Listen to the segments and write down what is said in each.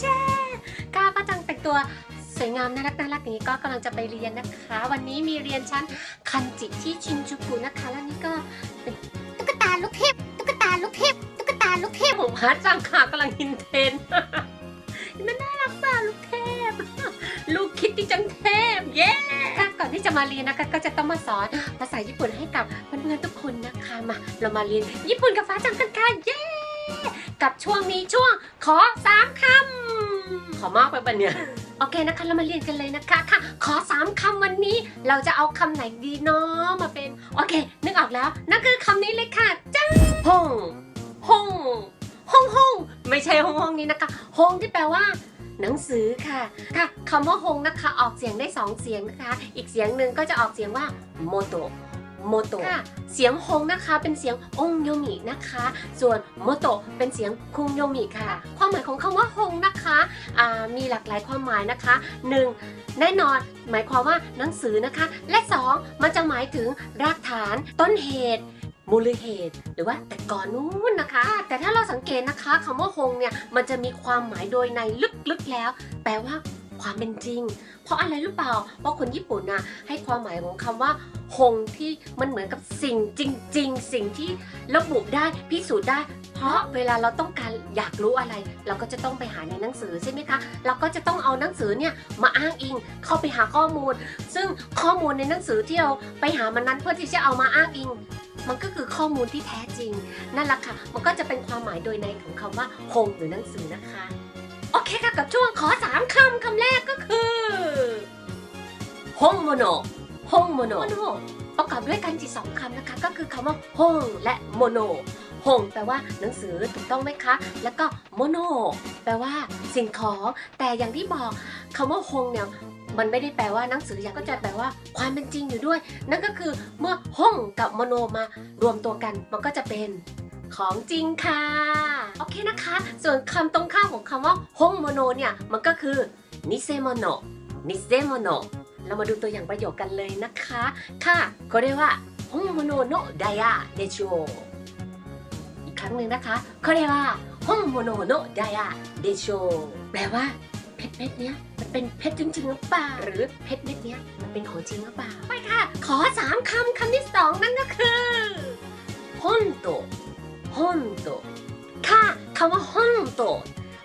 เช่ก้าวก็จังแต่งตัวสวยงามน่ารักน่ารักอย่างนี้ก็กำลังจะไปเรียนนะคะ วันนี้มีเรียนชั้นคันจิที่ชินจูกุนะคะ แล้วนี่ก็เป็นตุ๊กตาลูกเทพตุ๊กตาลูกเทพตุ๊กตาลูกเทเทพพของพระจังค่ะกำลังฮินเทรนด์มันน่ารักมากลูกเทพ ลูกคิดที่จังเทพเย้ค่ะก่อนที่จะมาเรียนนะคะก็จะต้องมาสอนภาษาญี่ปุ่นให้กับเพื่อนๆทุกคนนะคะมาเรามาเรียนญี่ปุ่นกับฟ้าจังกันค่ะเย้กับช่วงนี้ช่วงขอสามคำข อมากไปปะเนี่ย โอเคนะคะ เรามาเรียนกันเลยนะคะค่ะ ขอสามคำวันนี้ เราจะเอาคำไหนดีเนาะมาเป็น โอเค นึกออกแล้ว นั่นคือคำนี้เลยค่ะจ้าห้องห้องห้องห้องไม่ใช่ห้องห้องนี้นะคะห้องที่แปลว่าหนังสือค่ะ ค่ะคำว่าฮงนะคะ ออกเสียงได้สองเสียงนะคะ อีกเสียงหนึ่งก็จะออกเสียงว่าโมโต โมโตค่ะเสียงฮงนะคะเป็นเสียงองโยมินะคะ ส่วนโมโตเป็นเสียงคุงโยมิค่ะ ความหมายของคำว่าฮงนะคะอ่ามีหลากหลายความหมายนะคะ 1. แน่นอนหมายความว่าหนังสือนะคะ และ 2. มันจะหมายถึงรากฐานต้นเหตุมูลเหตุ หรือว่าแต่ก่อนนู้นนะคะ แต่ถ้าเราสังเกตนะคะคำว่าฮงเนี่ยมันจะมีความหมายโดยในลึกๆแล้ว แปลว่า ความเป็นจริง เพราะอะไรหรือเปล่า เพราะคนญี่ปุ่นนะให้ความหมายของคำว่าฮงที่มันเหมือนกับสิ่งจริง ๆ สิ่งที่ระบุได้พิสูจน์ได้ เพราะเวลาเราต้องการอยากรู้อะไร เราก็จะต้องไปหาในหนังสือใช่ไหมคะ เราก็จะต้องเอาหนังสือเนี่ยมาอ้างอิงเข้าไปหาข้อมูล ซึ่งข้อมูลในหนังสือที่เราไปหามันนั้นเพื่อที่จะเอามาอ้างอิงมันก็คือข้อมูลที่แท้จริง นั่นแหละค่ะ มันก็จะเป็นความหมายโดยในของคำว่าฮงหรือหนังสือนะคะ โอเคค่ะกับช่วงขอสามคำคำแรกก็คือฮงโมโนฮงโมโนประกอบด้วยกันจีสองคำนะคะ ก็คือคำว่าฮงและโมโนฮงแปลว่าหนังสือถูกต้องไหมคะ แล้วก็โมโนแปลว่าสิ่งของ แต่อย่างที่บอกคำว่าฮงเนี่ยมันไม่ได้แปลว่าหนังสืออย่างก็จะแปลว่าความเป็นจริงอยู่ด้วย นั่นก็คือเมื่อฮงกับโมโนมารวมตัวกัน มันก็จะเป็น ของจริงค่ะ โอเคนะคะ ส่วนคำตรงข้ามของคำว่าฮงโมโนเนี่ย มันก็คือนิเซโมโนนิเซโมโนเรามาดูตัวอย่างประโยคกันเลยนะคะ ค่ะこれは本物のダイヤでしょうอีกครั้งหนึ่งนะคะこれは本物のダイヤでしょうแปลว่า เพชรเม็ดเนี้ยมันเป็นเพชรจริงๆหรือเปล่า หรือเพชรเม็ดเนี้ยมันเป็นของจริงหรือเปล่า ไปค่ะ ขอสามคำคำที่สองนั่นก็คือฮอนโต ฮอนโตค่ะคำว่าฮอนโต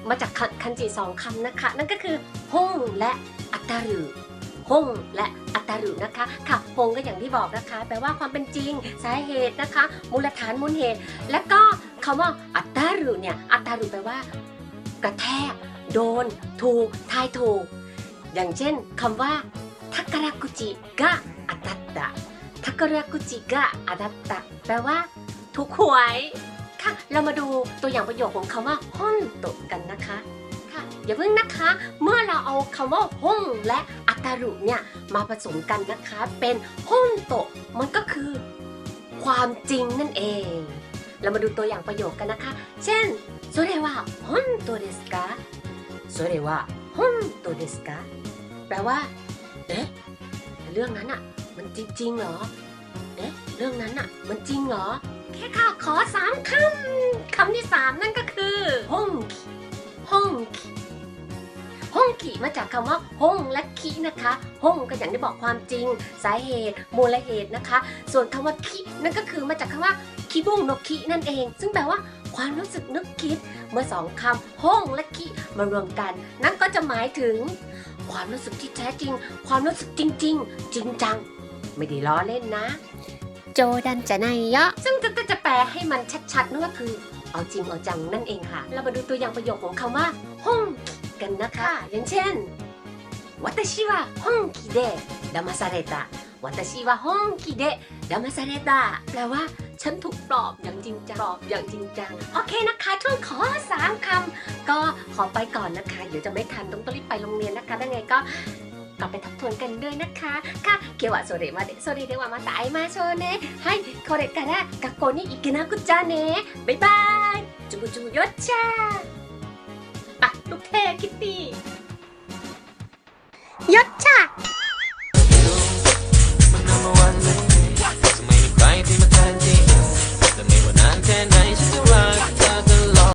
มาจากคันคันจิสองคำนะคะ นั่นก็คือฮงและอัตตารุฮงและอัตตารุนะคะ ค่ะฮงก็อย่างที่บอกนะคะ แปลว่าความเป็นจริง สาเหตุนะคะ มูลฐานมูลเหตุ และก็คำว่าอัตตารุเนี่ย อัตตารุแปลว่า กระแทก โดน ถูก ทายถูก อย่างเช่นคำว่าทักรากุจิกะอัตตะทักรากุจิกะอัตตะแปลว่า ถูกหวย ค่ะ เรามาดูตัวอย่างประโยคของคำว่าฮ่อนโตะกันนะคะ ค่ะ อย่าเพิ่งนะคะ เมื่อเราเอาคำว่าฮ่องและอัตตารุเนี่ยมาผสมกันนะคะ เป็นฮ่อนโตะมันก็คือ ความจริงนั่นเอง เรามาดูตัวอย่างประโยคกันนะคะ เช่นそれは本当ですかそれは本当ですかแปลว่า เอ๊ะ เรื่องนั้นอะมันจริงๆเหรอ เอ๊ะ เรื่องนั้นอะมันจริงเหรอ แค่ค่ะขอสามคำ คำที่สามนั่นก็คือฮ่องกิฮ่องกิฮ่องกิมาจากคำว่าฮ่องและคินะคะฮ่องก็อย่างที่บอกความจริง สาเหตุ มูลเหตุนะคะ ส่วนคำว่าคินั่นก็คือมาจากคำว่าคิบุงโนคินั่นเอง ซึ่งแปลว่าความรู้สึกนึกคิด เมื่อสองคำห้องและคิมารวมกัน นั่นก็จะหมายถึง ความรู้สึกที่แท้จริง ความรู้สึกจริง ๆ จริงจัง ไม่ได้ล้อเล่นนะโจดันจะไนยะ ซึ่งจะจะแปลให้มันชัดๆนั่นก็คือ เอาจริงเอาจังนั่นเองค่ะ เรามาดูตัวอย่างประโยคของคำว่าห้องกันนะคะ อย่างเช่น私は本気で騙された私は本気で騙されたแปลว่า ฉันถูกปลอบอย่างจริงจังปลอบอย่างจริงจัง โอเคนะคะช่วงขอสามคำก็ขอไปก่อนนะคะ เดี๋ยวจะไม่ทันต้องต้องรีบไปโรงเรียนนะคะยังไงก็ กลับไปทบทวนกันด้วยนะคะ ค่ะ今日はそれまでそれではまた会いましょうねはいこれから学校に行けなくちゃねバイバイจุบุจุบุよっちゃปะลูกเทพคิตตี้ ยศช